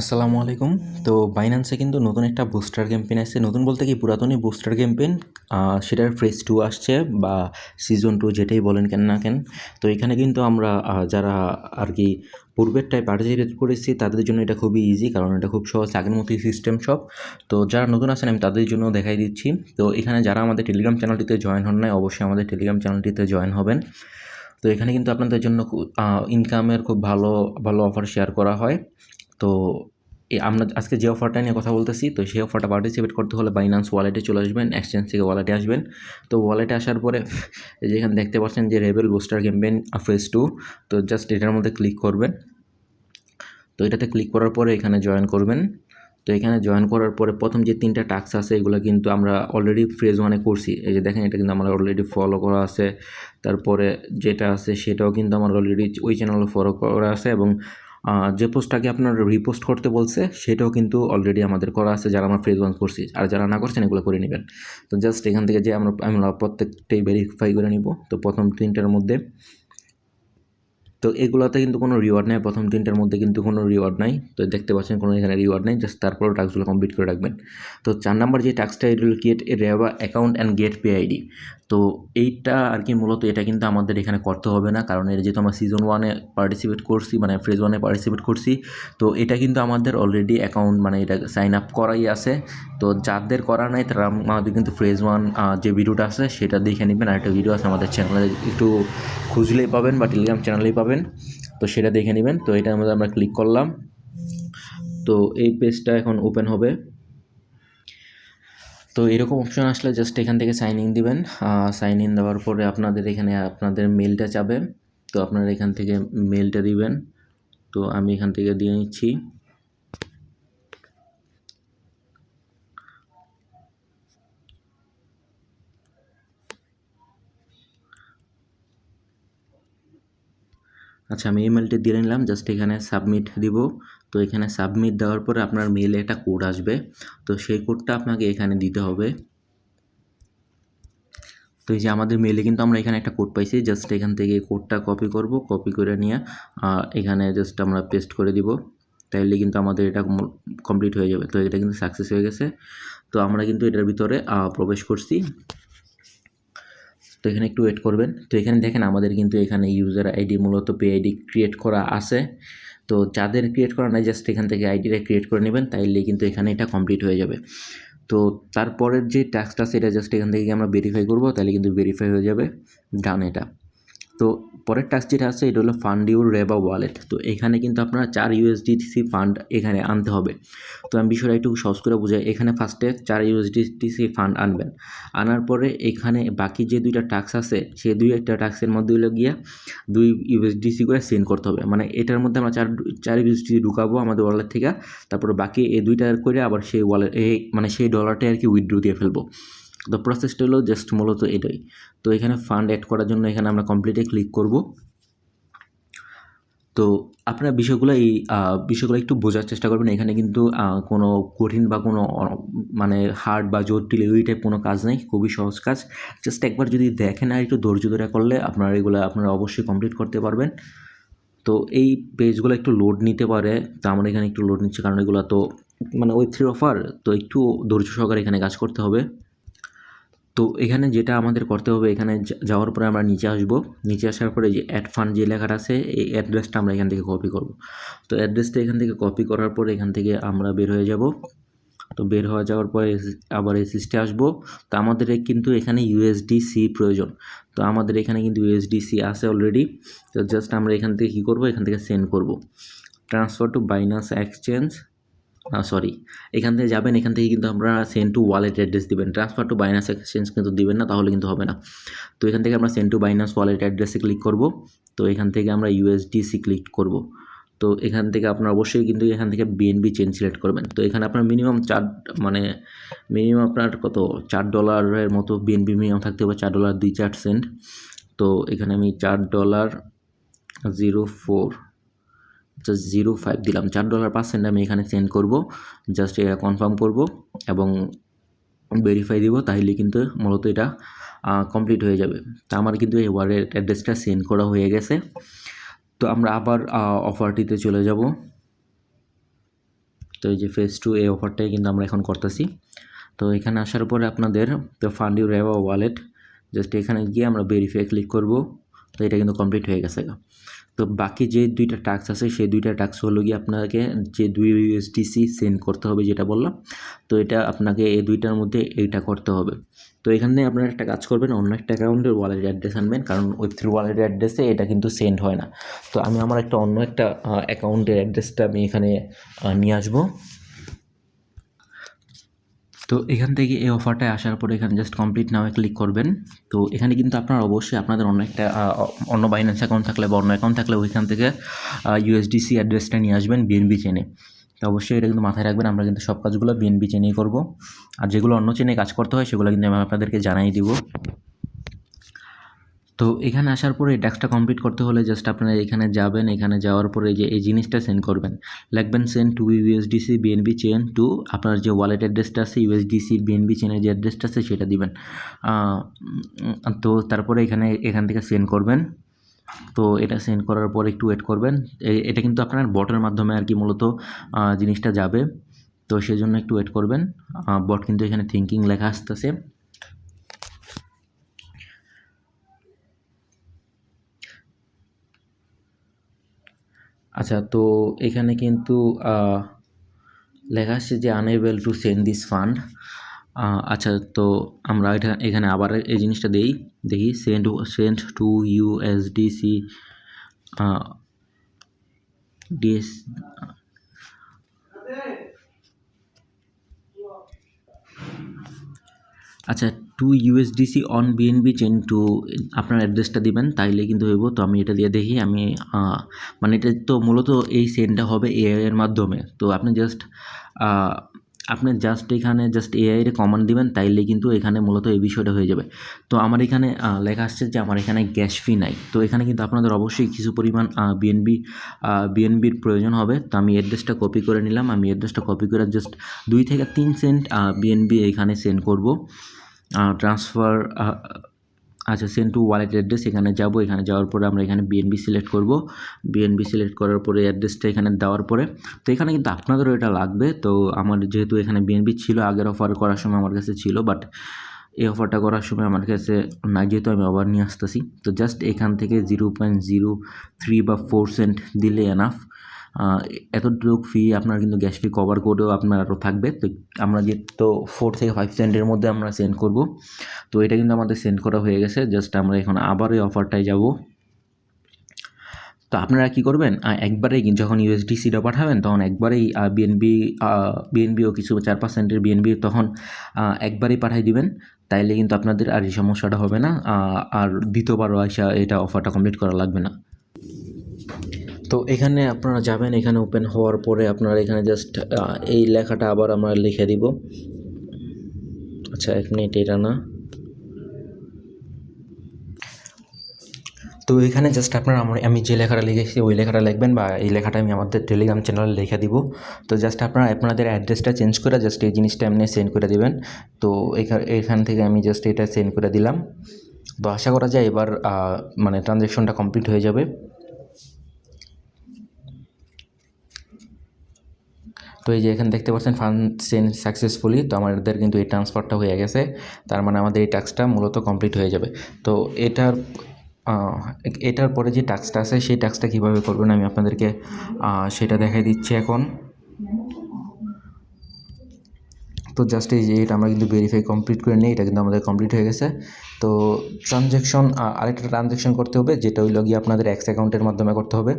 আসসালামু আলাইকুম। তো বাইন্যান্সে কিন্তু নতুন একটা বুস্টার ক্যাম্পেইন আসছে। নতুন বলতে কি পুরাতনই বুস্টার ক্যাম্পেইন সেটার ফ্রেজ টু আসছে বা সিজন টু যেটাই বলেন কেন না কেন। তো এখানে কিন্তু আমরা যারা আর কি পূর্বেরটায় পার্টিসিপেট করেছি, তাদের জন্য এটা খুবই ইজি কারণ এটা খুব সহজ। আগের মতোই সিস্টেম সব। তো যারা নতুন আছেন, আমি তাদের জন্য দেখাই দিচ্ছি। তো এখানে যারা আমাদের টেলিগ্রাম চ্যানেলটিতে জয়েন হন নাই, অবশ্যই আমাদের টেলিগ্রাম চ্যানেলটিতে জয়েন হবেন। তো এখানে কিন্তু আপনাদের জন্য ইনকামের খুব ভালো ভালো অফার শেয়ার করা হয়। তো এ আমরা আজকে যে অফারটা নিয়ে কথা বলতেছি, তো সেই অফারটা পার্টিসিপেট করতে হলে বাইনান্স ওয়ালেটে চলে আসবেন এক্সচেঞ্জ থেকে ওয়ালেটে আসবেন। তো ওয়ালেটে আসার পরে এই যে এখানে দেখতে পাচ্ছেন যে rebel booster campaign phase two তো জাস্ট এটার মধ্যে ক্লিক করবেন। তো এটাতে ক্লিক করার পরে এখানে জয়েন করবেন। তো এখানে জয়েন করার পরে প্রথম যে তিনটা টাস্ক আছে, এগুলো কিন্তু আমরা অলরেডি ফ্রেজ ওয়ানে করছি। এই যে দেখেন, এটা কিন্তু আমার অলরেডি ফলো করা আছে। তারপরে যেটা আছে, সেটাও কিন্তু আমার অলরেডি ওই চ্যানেলে ফলো করা আছে এবং যে পোস্টটাকে আপনার রিপোস্ট করতে বলছে, সেটাও কিন্তু অলরেডি আমাদের করা আছে যারা আমরা ফেজ ওয়ান করছি আর যারা না করছেন, এগুলো করে নেবেন। তো জাস্ট এখান থেকে যে আমরা আমরা প্রত্যেকটাই ভেরিফাই করে নিব। তো প্রথম তিনটার মধ্যে তো এগুলোতে কিন্তু কোনো রিওয়ার্ড নেই। প্রথম তিনটার মধ্যে কিন্তু কোনো রিওয়ার্ড নাই। তো দেখতে পাচ্ছেন কোনো এখানে রিওয়ার্ড নেই। জাস্ট তারপর টাস্কগুলো কমপ্লিট করে রাখবেন। তো চার নাম্বার যে টাস্কটা এটা হলো get rebel account and get pay ID তো এইটা আর কি মূলত এটা কিন্তু আমাদের এখানে করতে হবে না। কারণ এটা যেহেতু আমরা সিজন ওয়ানে পার্টিসিপেট করছি মানে ফ্রেজ ওয়ানে পার্টিসিপেট করছি, তো এটা কিন্তু আমাদের অলরেডি অ্যাকাউন্ট মানে এটা সাইন আপ করাই আছে। তো যাদের করা নাই, তারা আমাদের কিন্তু ফ্রেজ ওয়ান যে ভিডিওটা আছে, সেটা দেখে নেবেন। আর একটা ভিডিও আছে আমাদের চ্যানেলে একটু খুঁজলেই পাবেন বা টেলিগ্রাম চ্যানেলেই পাবেন। তো সেটা দেখে নেবেন। তো এটার মধ্যে আমরা ক্লিক করলাম। তো এই পেজটা এখন ওপেন হবে। তো এরকম অপশন আসলে জাস্ট এখান থেকে সাইন ইন দিবেন সাইন ইন দেওয়ার পরে আপনাদের এখানে আপনাদের মেলটা চাবে। তো আপনারা এখান থেকে মেলটা দিবেন। তো আমি এখান থেকে দিয়ে নিচ্ছি। আচ্ছা আমি ইমেলটি দিয়ে নিলাম জাস্ট এখানে সাবমিট দিব। তো এখানে সাবমিট দেওয়ার পরে আপনার মেলে একটা কোড আসবে। তো সেই কোডটা আপনাকে এখানে দিতে হবে। তো এই যে আমাদের মেলে কিন্তু আমরা এখানে একটা কোড পাইছি জাস্ট এখান থেকে কোডটা কপি করব কপি করে নিয়ে এখানে জাস্ট আমরা পেস্ট করে দিব। তাইলে কিন্তু আমাদের এটা কমপ্লিট হয়ে যাবে। তো এটা কিন্তু সাকসেস হয়ে গেছে। তো আমরা কিন্তু এটার ভিতরে প্রবেশ করছি। তো এখানে একটু ওয়েট করবেন। তো এখানে দেখেন আমাদের কিন্তু এখানে ইউজার আইডি মূলত পে আইডি ক্রিয়েট করা আছে। তো যাদের ক্রিয়েট করা নাই জাস্ট এখান থেকে আইডিটা ক্রিয়েট করে নেবেন, তাইলে কিন্তু এখানে এটা কমপ্লিট হয়ে যাবে। তো তারপরের যে টাস্কটা সেটা জাস্ট এখান থেকে আমরা ভেরিফাই করব তাহলে কিন্তু ভেরিফাই হয়ে যাবে। ডান এটা। তো পরের টাস্ক যেটা আছে, এটা হলো ফান্ড ইউর রেবা ওয়ালেট তো এখানে কিন্তু আপনারা চার ইউএসডিসি ফান্ড এখানে আনতে হবে। তো আমি বিষয়টা একটু সহজ করে বুঝাই। এখানে ফার্স্টে চার ইউএসডিসি ফান্ড আনবেন। আনার পরে এখানে বাকি যে দুইটা টাস্ক আছে, সেই দুই একটা টাস্কের মধ্যে হলো গিয়া দুই ইউএসডিসি করে সেন্ড করতে হবে। মানে এটার মধ্যে আমরা চার চার ইউএসডি ঢুকাবো আমাদের ওয়ালেট থেকে। তারপরে বাকি এই দুইটা করে আবার সেই ওয়ালেট এই মানে সেই ডলারটা আর কি উইথড্রো দিয়ে ফেলব। তো প্রসেসটা হলো জাস্ট মূলত এটাই তো এখানে ফান্ড অ্যাড করার জন্য এখানে আমরা কমপ্লিটে ক্লিক করব। তো আপনারা বিষয়গুলো এই বিষয়গুলো একটু বোঝার চেষ্টা করবেন। এখানে কিন্তু কোনো কঠিন বা কোনো মানে হার্ড বা জটিল ওই টাইপ কোনো কাজ নেই, খুবই সহজ কাজ। জাস্ট একবার যদি দেখেন আর একটু ধৈর্য ধরে করলে আপনারা এগুলো আপনারা অবশ্যই কমপ্লিট করতে পারবেন। তো এই পেজগুলো একটু লোড নিতে পারে, তো আমরা এখানে একটু লোড নিচ্ছি, কারণ এগুলো তো মানে ওই থ্রি অফার তো একটু ধৈর্য সহকারে এখানে কাজ করতে হবে। তো এখানে যেটা আমাদের করতে হবে, এখানে যাওয়ার পরে আমরা নিচে আসব। নিচে আসার পরে যে অ্যাড ফান্ড যে লেখাটা আছে, এই অ্যাড্রেসটা আমরা এখান থেকে কপি করব। তো অ্যাড্রেসটা এখান থেকে কপি করার পরে এখান থেকে আমরা বের হয়ে যাব। তো বের হয়ে যাওয়ার পরে আবার এই সিস্টে আসব। তো আমাদের কিন্তু এখানে ইউএসডিসি প্রয়োজন। তো আমাদের এখানে কিন্তু ইউএসডিসি আছে অলরেডি তো জাস্ট আমরা এখান থেকে কী করব? এখান থেকে সেন্ড করব। Transfer to Binance exchange sorry এখান থেকে যাবেন, এখান থেকে কিন্তু আমরা সেন্ড টু ওয়ালেট অ্যাড্রেস দেবেন। ট্রান্সফার টু বাইনান্স এক্সচেঞ্জ কিন্তু দিবেন না, তাহলে কিন্তু হবে না। তো এখান থেকে আমরা সেন্ড টু বাইনান্স ওয়ালেট অ্যাড্রেসে ক্লিক করব। তো এখান থেকে আমরা ইউএসডিসি ক্লিক করব। তো এখান থেকে আপনার অবশ্যই কিন্তু এখান থেকে বিএনবি চেন সিলেক্ট করবেন। তো এখানে আপনার মিনিমাম চার মানে মিনিমাম আপনার কত? চার ডলারের মতো বিএনবি মিনিমাম থাকতে হবে, চার ডলার দুই চার সেন্ট তো এখানে আমি চার dollar zero four just zero five দিলাম। চার ডলার পার্সেন্ট আমি এখানে সেন্ড করব। জাস্ট এটা কনফার্ম করব এবং ভেরিফাই দিব তাহলে কিন্তু মূলত এটা কমপ্লিট হয়ে যাবে। তা আমার কিন্তু এই ওয়ালেট অ্যাড্রেসটা সেন্ড করা হয়ে গেছে। তো আমরা আবার অফারটিতে চলে যাব। তো এই যে ফেজ টু এই অফারটাই কিন্তু আমরা এখন করতেছি। তো এখানে আসার পরে আপনাদের তো ফান্ড ইউ ওয়ালেট জাস্ট এখানে গিয়ে আমরা ভেরিফাই ক্লিক করব। তো এটা কিন্তু কমপ্লিট হয়ে গেছে। তো বাকি যে দুইটা টাস্ক আছে, সেই দুইটা টাস্ক হলো গিয়ে আপনাকে যে দুই ইউএসডিসি সেন্ড করতে হবে যেটা বললাম, তো এটা আপনাকে এই দুইটার মধ্যে এইটা করতে হবে। তো এখানে আপনারা একটা কাজ করবেন, অন্য একটা অ্যাকাউন্টের ওয়ালেট অ্যাড্রেস আনবেন, কারণ ওয়েব থ্রি ওয়ালেট অ্যাড্রেসে এটা কিন্তু সেন্ড হয় না। তো আমি আমার একটা অন্য একটা অ্যাকাউন্টের অ্যাড্রেসটা আমি এখানে নিয়ে আসব। তো এখান থেকে এই অফারটায় আসার পরে এখানে জাস্ট কমপ্লিট নামে ক্লিক করবেন। তো এখানে কিন্তু আপনার অবশ্যই আপনাদের অন্য একটা অন্য বাইন্যান্স অ্যাকাউন্ট থাকলে বা অন্য অ্যাকাউন্ট থাকলে ওইখান থেকে ইউএসডিসি অ্যাড্রেসটা নিয়ে আসবেন বিএনবি চেনে তো অবশ্যই এটা কিন্তু মাথায় রাখবেন, আমরা কিন্তু সব কাজগুলো বিএনবি চেনেই করব। আর যেগুলো অন্য চেনে কাজ করতে হয়, সেগুলো কিন্তু আমি আপনাদেরকে জানাই দিব। তো এখানে আসার পরে এই ট্যাক্সটা কমপ্লিট করতে হলে জাস্ট আপনারা এখানে যাবেন, এখানে যাওয়ার পরে যে এই জিনিসটা সেন্ড করবেন। লাগবেন send to USDC BNB chain to আপনার যে ওয়ালেট অ্যাড্রেসটা আছে ইউএসডিসি বিএনবি চেনের যে অ্যাড্রেসটা আছে সেটা দিবেন। তো তারপরে এখানে, এখান থেকে সেন্ড করবেন। তো এটা সেন্ড করার পর একটু ওয়েট করবেন। এটা কিন্তু আপনার বটের মাধ্যমে আর কি মূলত জিনিসটা যাবে। তো সেই জন্য একটু ওয়েট করবেন। বট কিন্তু এখানে থিঙ্কিং লেখা আসতেছে। আচ্ছা তো এখানে কিন্তু লেখা আসছে যে unable to send this fund আচ্ছা তো আমরা এটা, এখানে আবার এই জিনিসটা দেই, দেখি send send to USDC DS আচ্ছা to USDC on BNB chain to আপনার অ্যাড্রেসটা দিবেন, তাইলে কিন্তু হইব। তো আমি এটা দিয়ে দেখি, আমি মানে এটা তো মূলত এই সেন্ডটা হবে এআই এর মাধ্যমে। তো আপনি জাস্ট আপনি জাস্ট এখানে জাস্ট এআই এর কমান্ড দিবেন, তাইলে কিন্তু এখানে মূলত এই বিষয়টা হয়ে যাবে। তো আমার এখানে লেখা আসছে যে আমার এখানে গ্যাস ফি নাই। তো এখানে কিন্তু আপনাদের অবশ্যই কিছু পরিমাণ বিএনবি বিএনবির প্রয়োজন হবে। তো আমি অ্যাড্রেসটা কপি করে নিলাম। আমি অ্যাড্রেসটা কপি করে জাস্ট দুই থেকে তিন সেন্ট বিএনবি এখানে সেন্ড করব। ট্রান্সফার আচ্ছা সেন্ড টু ওয়ালেট অ্যাড্রেস এখানে যাব। এখানে যাওয়ার পরে আমরা এখানে বিএনবি সিলেক্ট করব। বিএনবি সিলেক্ট করার পরে অ্যাড্রেসটা এখানে দেওয়ার পরে, তো এখানে কিন্তু আপনাদেরও এটা লাগবে। তো আমার যেহেতু এখানে বিএনবি ছিল, আগের অফার করার সময় আমার কাছে ছিল বাট এই অফারটা করার সময় আমার কাছে না, যেহেতু আমি আবার নিয়ে আসতেছি। তো জাস্ট এখান থেকে জিরো পয়েন্ট জিরো থ্রি বা ফোর সেন্ট দিলে এনাফ এতটুকু ফি আপনার কিন্তু গ্যাস ফি কভার করেও আপনার আরও থাকবে। তো আমরা যে তো ফোর থেকে ফাইভ সেন্টের মধ্যে আমরা সেন্ড করব। তো এটা কিন্তু আমাদের সেন্ড করা হয়ে গেছে। জাস্ট আমরা এখন আবার এই অফারটায় যাব। তো আপনারা কি করবেন? একবারেই যখন ইউএসডিসিটা পাঠাবেন, তখন একবারেই বিএনবি বিএনবিও কিছু চার পার্সেন্টের বিএনবি তখন একবারেই পাঠিয়ে দিবেন। তাইলে কিন্তু আপনাদের আর এই সমস্যাটা হবে না। আর দ্বিতীয়বারও আসা এটা অফারটা কমপ্লিট করা লাগবে না। তো এখানে আপনারা যাবেন, এখানে ওপেন হওয়ার পরে আপনারা এখানে জাস্ট এই লেখাটা আবার আমরা লিখে দিব। আচ্ছা এক মিনিট এটা না। তো এখানে জাস্ট আপনারা আমার, আমি যে লেখাটা লিখেছি, ওই লেখাটা লিখবেন বা এই লেখাটা আমি আমাদের টেলিগ্রাম চ্যানেলে লিখে দিব। তো জাস্ট আপনারা আপনাদের অ্যাড্রেসটা চেঞ্জ করে জাস্ট এই জিনিসটা এমনি সেন্ড করে দেবেন। তো এখান থেকে আমি জাস্ট এটা সেন্ড করে দিলাম। তো আশা করা যায় এবার মানে ট্রানজ্যাকশনটা কমপ্লিট হয়ে যাবে। তো এই যে এখানে দেখতে পাচ্ছেন ফান্ড সেন্ড সাকসেসফুলি, তো আমাদের কিন্তু এই ট্রান্সফারটা হয়ে গেছে। তার মানে আমাদের এই টাস্কটা মূলত কমপ্লিট হয়ে যাবে। তো এটার এটার পরে যে টাস্কটা আছে, সেই টাস্কটা কীভাবে করবেন আমি আপনাদেরকে সেটা দেখাই দিচ্ছি এখন। তো জাস্ট এই যে এটা আমরা কিন্তু ভেরিফাই কমপ্লিট করে নিই, এটা কিন্তু আমাদের কমপ্লিট হয়ে গেছে। তো ট্রানজ্যাকশন আরেকটা ট্রানজ্যাকশন করতে হবে, যেটা হইল গিয়ে আপনাদের এক্স অ্যাকাউন্টের মাধ্যমে করতে হবে।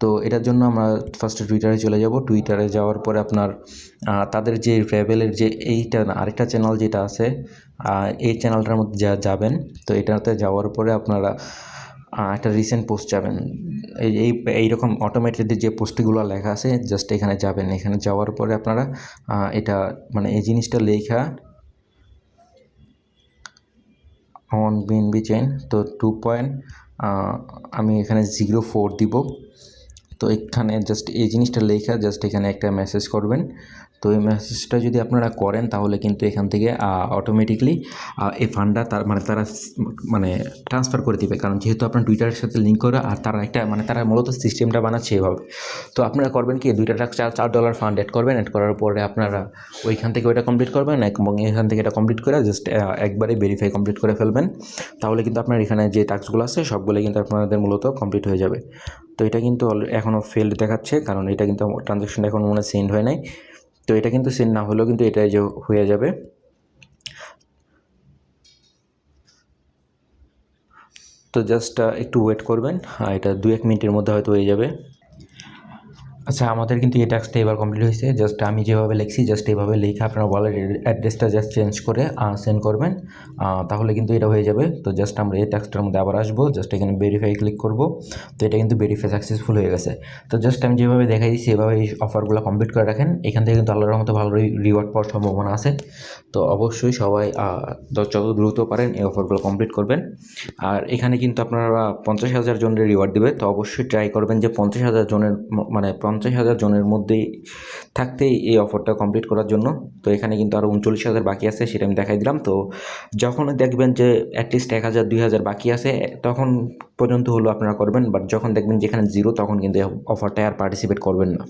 তো এটার জন্য আমরা ফার্স্টে টুইটারে চলে যাব। টুইটারে যাওয়ার পরে আপনার তাদের যে ট্র্যাভেলের যে এইটা আরেকটা চ্যানেল যেটা আছে এই চ্যানেলটার মধ্যে যা যাবেন, তো এটাতে যাওয়ার পরে আপনারা একটা রিসেন্ট পোস্ট যাবেন। এই এই, এইরকম অটোমেটেড যে পোস্টগুলো লেখা আছে জাস্ট এখানে যাবেন। এখানে যাওয়ার পরে আপনারা এটা মানে এই জিনিসটা লেখা অন বিএনবি চেন তো টু পয়েন্ট আমি এখানে জিরো ফোর দিব। তো এখানে জাস্ট এই জিনিসটা লেখা জাস্ট এখানে একটা মেসেজ করবেন। তো এই মেসেজটা যদি আপনারা করেন, তাহলে কিন্তু এখান থেকে অটোমেটিকলি এই ফান্ডটা তার মানে তারা মানে ট্রান্সফার করে দিবে। কারণ যেহেতু আপনার টুইটারের সাথে লিঙ্ক করে, আর তারা একটা মানে তারা মূলত সিস্টেমটা বানাচ্ছে এভাবে। তো আপনারা করবেন কি, দুইটা চার চার ডলার ফান্ড অ্যাড করবেন অ্যাড করার পরে আপনারা ওইখান থেকে ওইটা কমপ্লিট করবেন এবং এখান থেকে এটা কমপ্লিট করে জাস্ট একবারে ভেরিফাই কমপ্লিট করে ফেলবেন। তাহলে কিন্তু আপনার এখানে যে টাস্কগুলো আছে, সবগুলো কিন্তু আপনাদের মূলত কমপ্লিট হয়ে যাবে। তো এটা কিন্তু এখনও ফেল্ড দেখাচ্ছে, কারণ এটা কিন্তু ট্রানজ্যাকশনটা এখন মনে সেন্ড হয় নাই। তো এটা কিন্তু সিন না হলেও কিন্তু এটাই যে হয়ে যাবে। তো জাস্ট একটু ওয়েট করবেন। এটা দু এক মিনিটের মধ্যে হয়তো হয়ে যাবে। আচ্ছা আমাদের কিন্তু এই টাস্কটা এবার কমপ্লিট হয়েছে। জাস্ট আমি যেভাবে লিখছি জাস্ট এইভাবে লিখে আপনার ওয়ালেট অ্যাড্রেসটা জাস্ট চেঞ্জ করে সেন্ড করবেন। তাহলে কিন্তু এটা হয়ে যাবে। তো জাস্ট আমরা এই টাস্কটার মধ্যে আবার আসব। জাস্ট এখানে ভেরিফাই ক্লিক করব। তো এটা কিন্তু ভেরিফাই সাকসেসফুল হয়ে গেছে। তো জাস্ট আমি যেভাবে দেখাই দিচ্ছি, এভাবে এই অফারগুলো কমপ্লিট করে রাখেন। এখান থেকে কিন্তু আল্লাহর মতো ভালো রিওয়ার্ড পাওয়ার সম্ভাবনা আছে। তো অবশ্যই সবাই যত দ্রুত পারেন এই অফারগুলো কমপ্লিট করবেন। আর এখানে কিন্তু আপনারা পঞ্চাশ হাজার জনের রিওয়ার্ড দেবে। তো অবশ্যই ট্রাই করবেন যে পঞ্চাশ হাজার জনের মানে পঞ্চাশ হাজার জনের মধ্যেই থাকতেই এই অফারটা কমপ্লিট করার জন্য। তো এখানে কিন্তু আরও উনচল্লিশ হাজার বাকি আছে, সেটা আমি দেখাই দিলাম। তো যখন দেখবেন যে অ্যাটলিস্ট এক হাজার, দুই হাজার বাকি আছে, তখন পর্যন্ত হলো আপনারা করবেন। বাট যখন দেখবেন যেখানে জিরো তখন কিন্তু অফারটায় আর পার্টিসিপেট করবেন না।